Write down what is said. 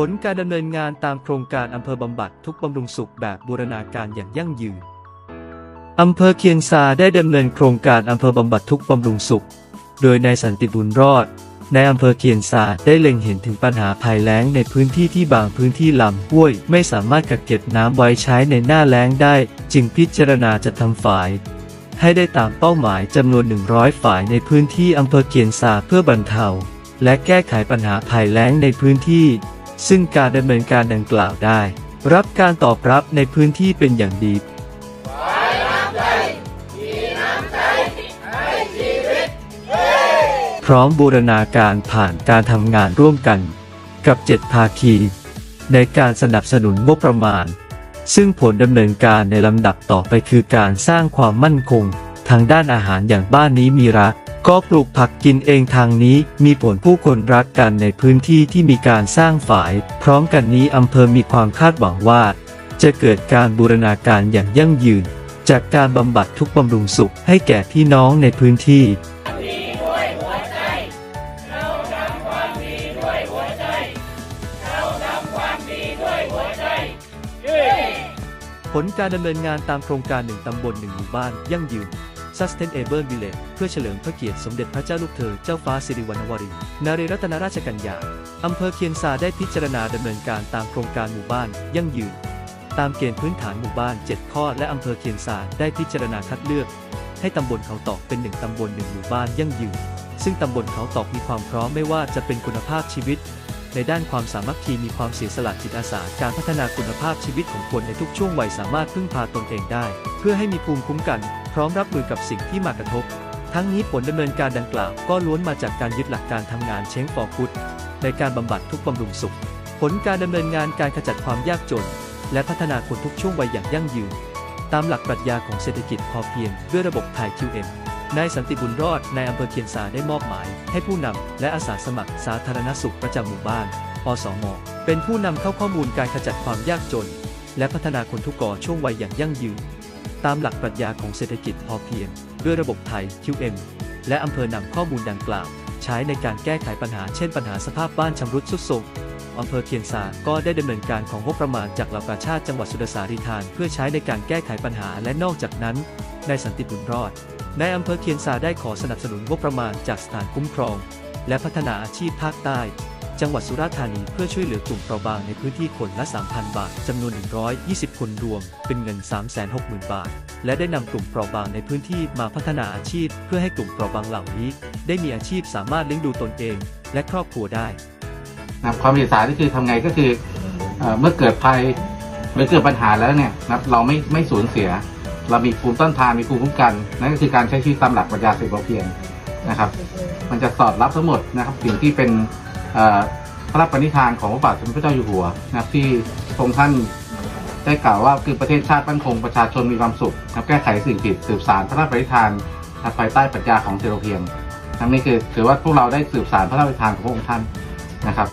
ผลการดำเนินงานตามโครงการอำเภอบำบัดทุกบำรุงสุขแบบบูรณาการอย่างยั่งยืนอำเภอเคียงซาได้ดำเนินโครงการอำเภอบำบัดทุกบำรุงสุข โดยนายสันติบุญรอดในอำเภอเคียนซาได้เล็งเห็นถึงปัญหาภัยแล้งในพื้นที่ที่บางพื้นที่ลำห้วย ไม่สามารถกักเก็บน้ำไว้ใช้ในหน้าแล้งได้ จึงพิจารณาจะทำฝาย ให้ได้ตามเป้าหมายจำนวน 100ฝ่ายในพื้นที่อำเภอเคียนซาเพื่อบรรเทา และแก้ไขปัญหาภัยแล้งในพื้นที่ ซึ่งการดำเนินการดังกล่าวได้ รับการตอบรับในพื้นที่เป็นอย่างดีพร้อมบูรณาการผ่านการทำงานร่วมกัน กับเจ็ดภาคี ในการสนับสนุนงบประมาณ ซึ่งผลดำเนินการในลำดับต่อไปคือการสร้างความมั่นคง ทางด้านอาหารอย่างบ้านนี้มีรักก็ปลูกผักกินเองทางนี้มีผลผู้คนรักกันในพื้นที่ที่มีการสร้างฝ่าย พร้อมกันนี้อำเภอมีความคาดหวังว่า จะเกิดการบูรณาการอย่างยั่งยืน จากการบำบัดทุกบำรุงสุขให้แก่พี่น้องในพื้นที่ผลการดำเนินงานตามโครงการหนึ่งตำบลหนึ่งหมู่บ้านยั่งยืน Sustainable Village เพื่อเฉลิมพระเกียรติสมเด็จพระเจ้าลูกเธอเจ้าฟ้าสิริวัณวรีนารีรัตนราชกัญญาอำเภอเคียนซาได้พิจารณาดำเนินการตามโครงการหมู่บ้าน ยั่งยืน ตามเกณฑ์พื้นฐานหมู่บ้าน 7 ข้อ และอำเภอเคียนซาได้พิจารณาคัดเลือก ให้ตำบลเขาตอกเป็นหนึ่งตำบลหนึ่งหมู่บ้านยั่งยืน ซึ่งตำบลเขาตอกมีความพร้อมไม่ว่าจะเป็นคุณภาพชีวิต ในด้านความสามัคคีมีความเสียสละจิตอาสาการพัฒนาคุณภาพชีวิตของคนในทุกช่วงวัยสามารถพึ่งพาตนเองได้ เพื่อให้มีภูมิคุ้มกัน พร้อมรับมือกับสิ่งที่มากระทบ ทั้งนี้ผลดำเนินการดังกล่าวก็ล้วนมาจากการยึดหลักการทำงานเช้งฟอกุดในการบำบัดทุกข์บำรุงสุข ผลการดำเนินงานการขจัดความยากจน และพัฒนาคนทุกช่วงวัยอย่างยั่งยืน ตามหลักปรัชญาของเศรษฐกิจพอเพียงด้วยระบบไทย QM นายสันติบุญรอดในอำเภอเคียนซาได้มอบหมาย ให้ผู้นำและอาสาสมัครสาธารณสุขประจำหมู่บ้านอสมเป็นผู้นำเข้าข้อมูลการขจัดความยากจน และพัฒนาคนทุกก่อช่วงวัยอย่างยั่งยืน ตามหลักปรัชญาของเศรษฐกิจพอเพียงด้วยระบบไทย QM และอำเภอนำข้อมูลดังกล่าว ใช้ในการแก้ไขปัญหาเช่นปัญหาสภาพบ้านชำรุดทรุดโทรมอำเภอเคียนซาก็ได้ดำเนินการของงบประมาณจากหล่ากาชาติจังหวัดสุดาษารีธานเพื่อใช้ในการแก้ไขปัญหาและนอกจากนั้นนายสันติบุญรอด ในอำเภอเคียนซาได้ขอสนับสนุนงบประมาณจากสถานคุ้มครอง และพัฒนาอาชีพภาคใต้ จังหวัดสุราษฎร์ธานีเพื่อช่วยเหลือกลุ่มเปราะบางในพื้นที่คนละ 3,000 บาทจำนวน 120 คนรวม เป็นเงิน 360,000 บาท และได้นำกลุ่มเปราะบางในพื้นที่มาพัฒนาอาชีพ เพื่อให้กลุ่มเปราะบางเหล่านี้ ได้มีอาชีพสามารถเลี้ยงดูตนเอง และครอบครัวได้นะความศึกษาที่คือทำไงก็คือเมื่อเกิดภัยหรือเกิดปัญหาแล้วเนี่ยนะเราไม่ไม่สูญเสีย เรามีภูมิต้านทานมีภูมิคุ้มกัน นั่นก็คือการใช้ชีวิตตามหลักปรัชญาเศรษฐพอเพียงนะครับ มันจะสอดรับทั้งหมดนะครับสิ่งที่เป็นพระราชปณิธานของพระบาทสมเด็จพระเจ้าอยู่หัวนะครับที่พระองค์ท่านได้กล่าวว่าคือประเทศชาติมั่นคงประชาชนมีความสุขนะครับแก้ไขสิ่งผิดสืบสารพระราชปณิธานนะครับภายใต้ปรัชญาของเศรษฐพอเพียงทั้งนี้คือถือว่าพวกเราได้สืบสารพระราชปณิธานของพระองค์ท่านนะครับ